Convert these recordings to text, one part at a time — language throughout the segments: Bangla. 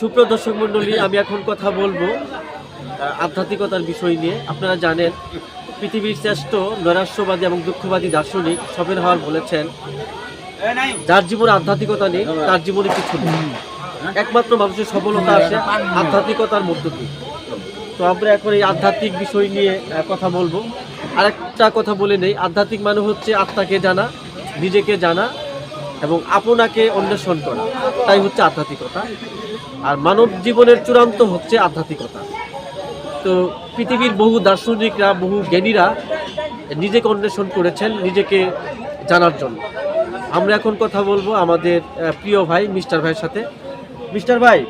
সুপ্রিয় দর্শক মণ্ডলী, আমি এখন কথা বলব আধ্যাত্মিকতার বিষয় নিয়ে। আপনারা জানেন, পৃথিবীর শ্রেষ্ঠ নৈরাশ্যবাদী এবং দুঃখবাদী দার্শনিক সবের হওয়ার বলেছেন, যার জীবনে আধ্যাত্মিকতা নেই, তার জীবনে কিছু নেই। একমাত্র মানুষের সফলতা আসে আধ্যাত্মিকতার মধ্য দিয়ে। তো আমরা এখন এই আধ্যাত্মিক বিষয় নিয়ে কথা বলব। আরেকটা কথা বলে নেই, আধ্যাত্মিক মানে হচ্ছে আত্মাকে জানা, নিজেকে জানা এবং আপনাকে অন্বেষণ করা। তাই হচ্ছে আধ্যাত্মিকতা। আর মানব জীবনের চূড়ান্ত হচ্ছে আধ্যাত্মিকতা। তো পৃথিবীর বহু দার্শনিকরা, বহু জ্ঞানীরা নিজেকে অন্বেষণ করেছেন, নিজেকে জানার জন্য। আমরা এখন কথা বলব আমাদের প্রিয় ভাই মিস্টার ভাইয়ের সাথে। মিস্টার ভাই,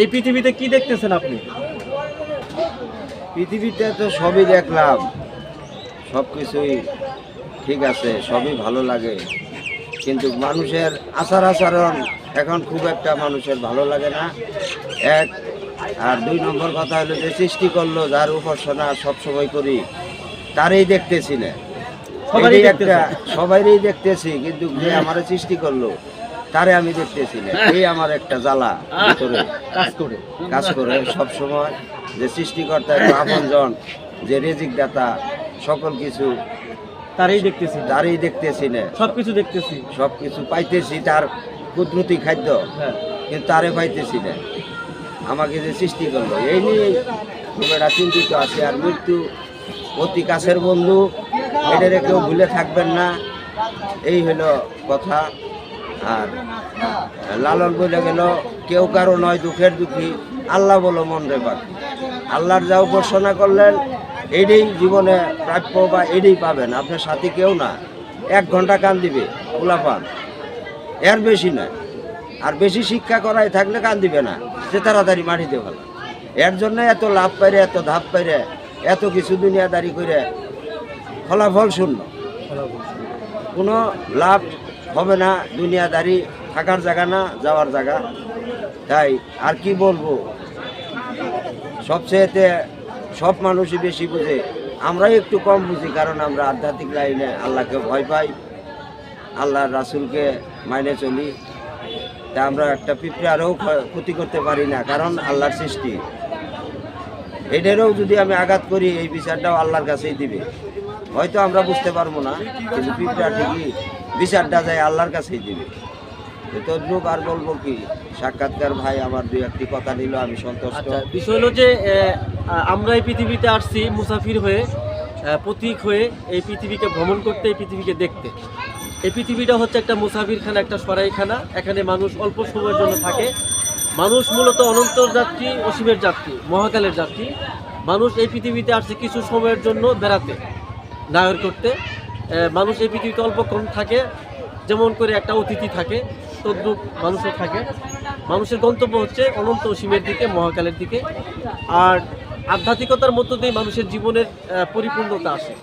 এই পৃথিবীতে কি দেখতেছেন আপনি? পৃথিবীতে তো সবই দেখলাম। সব কিছুই ঠিক আছে, সবই ভালো লাগে। কিন্তু মানুষের আচার আচরণ এখন খুব একটা মানুষের ভালো লাগে না। এক আর দুই নম্বর কথা হলো যে সৃষ্টি করল যার উপাসনা সবসময় করি তারই দেখতেছি না। সবাইরই দেখতেছি। কিন্তু যে আমার সৃষ্টি করল তারে আমি দেখতেছি না। এই আমার একটা জ্বালা ভিতরে কাজ করে। কাজ করে সব সময় যে সৃষ্টিকর্তা আপনজন যে রেজিক দাতা সকল কিছু তারই দেখতেছি। তারই দেখতেছি না। সব কিছু দেখতেছি। সব কিছু পাইতেছি তার কুদরতি খাদ্য। হ্যাঁ। কিন্তু তারে পাইতেছি না। আমাকে যে সৃষ্টি করল এই নিয়ে খুব একটা চিন্তিত আছে। আর মৃত্যু অতি কাছের বন্ধু এটারে কেউ ভুলে থাকবেন না। এই হলো কথা। আর লালন বলে গেল কেউ কারও নয় দুঃখের দুঃখী। আল্লাহ বলো মন রে পাখি আল্লাহর যা উপাসনা করলেন এটাই জীবনে প্রাপ্য বা এটাই পাবেন। আপনার সাথে কেউ না। এক ঘণ্টা কান দিবে খোলা পান এর বেশি নয়। আর বেশি শিক্ষা করাই থাকলে কান দিবে না। সে তাড়াতাড়ি মাটিতে ভালো এর জন্য এত লাভ পাইরে, এত ধাপ পাইরে, এত কিছু দুনিয়াদারি করে ফলাফল শূন্য। কোনো লাভ হবে না, দুনিয়াদারি থাকার জায়গা না, যাওয়ার জায়গা। তাই আর কি বলব? সবচেয়েতে সব মানুষই বেশি বুঝে। আমরাই একটু কম বুঝি, কারণ আমরা আধ্যাত্মিক লাইনে আল্লাহকে ভয় পাই, আল্লাহর রাসুলকে মাইনে চলি। তা আমরা একটা পিঁপড়ে আরও ক্ষতি করতে পারি না, কারণ আল্লাহর সৃষ্টি। এটারও যদি আমি আঘাত করি, এই বিচারটাও আল্লাহর কাছেই দিবে। হয়তো আমরা বুঝতে পারব না, কিন্তু পিঁপড়া ঠিকই বিচারটা যায় আল্লাহর কাছেই দিবে। তদ্রুপ আর বলব কি? সাক্ষাৎকার ভাই আমার দুই একটি কথা নিল আমি সন্তুষ্ট। আচ্ছা বিষয় হলো যে আমরা এই পৃথিবীতে আসছি মুসাফির হয়ে প্রতীক হয়ে এই পৃথিবীকে ভ্রমণ করতে, এই পৃথিবীকে দেখতে। এই পৃথিবীটা হচ্ছে একটা মুসাফিরখানা, একটা সরাইখানা। এখানে মানুষ অল্প সময়ের জন্য থাকে। মানুষ মূলত অনন্তর যাত্রী, অসীমের যাত্রী, মহাকালের যাত্রী। মানুষ এই পৃথিবীতে আসছে কিছু সময়ের জন্য বেড়াতে নায়র করতে। মানুষ এই পৃথিবীতে অল্পক্ষণ থাকে। যেমন করে একটা অতিথি থাকে। তদ্রুপ মানুষও থাকে। মানুষের গন্তব্য হচ্ছে অনন্ত সীমের দিকে, মহাকালের দিকে। আর আধ্যাত্মিকতার মধ্য দিয়ে মানুষের জীবনের পরিপূর্ণতা আসে।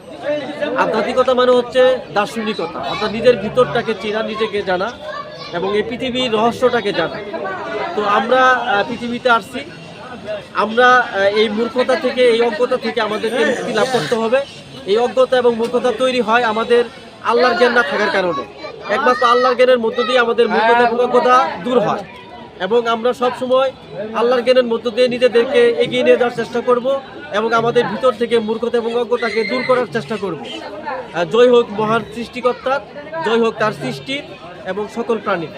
আধ্যাত্মিকতা মানে হচ্ছে দার্শনিকতা। অর্থাৎ নিজের ভিতরটাকে চেনা, নিজেকে জানা এবং এই পৃথিবীর রহস্যটাকে জানা। তো আমরা পৃথিবীতে আসছি। আমরা এই মূর্খতা থেকে, এই অজ্ঞতা থেকে আমাদেরকে মুক্তি লাভ করতে হবে। এই অজ্ঞতা এবং মূর্খতা তৈরি হয় আমাদের আল্লাহর জ্ঞান না থাকার কারণে। একমাত্র আল্লাহর জ্ঞানের মধ্য দিয়ে আমাদের এবং দূর হয়। এবং আমরা সব সময় আল্লাহর জ্ঞানের মধ্য দিয়ে নিজেদেরকে এগিয়ে নিয়ে যাওয়ার চেষ্টা করব এবং আমাদের ভিতর থেকে মূর্খতা এবং অজ্ঞতাকে দূর করার চেষ্টা করব। জয় হোক মহান সৃষ্টিকর্তার জয় হোক তার সৃষ্টির এবং সকল প্রাণীর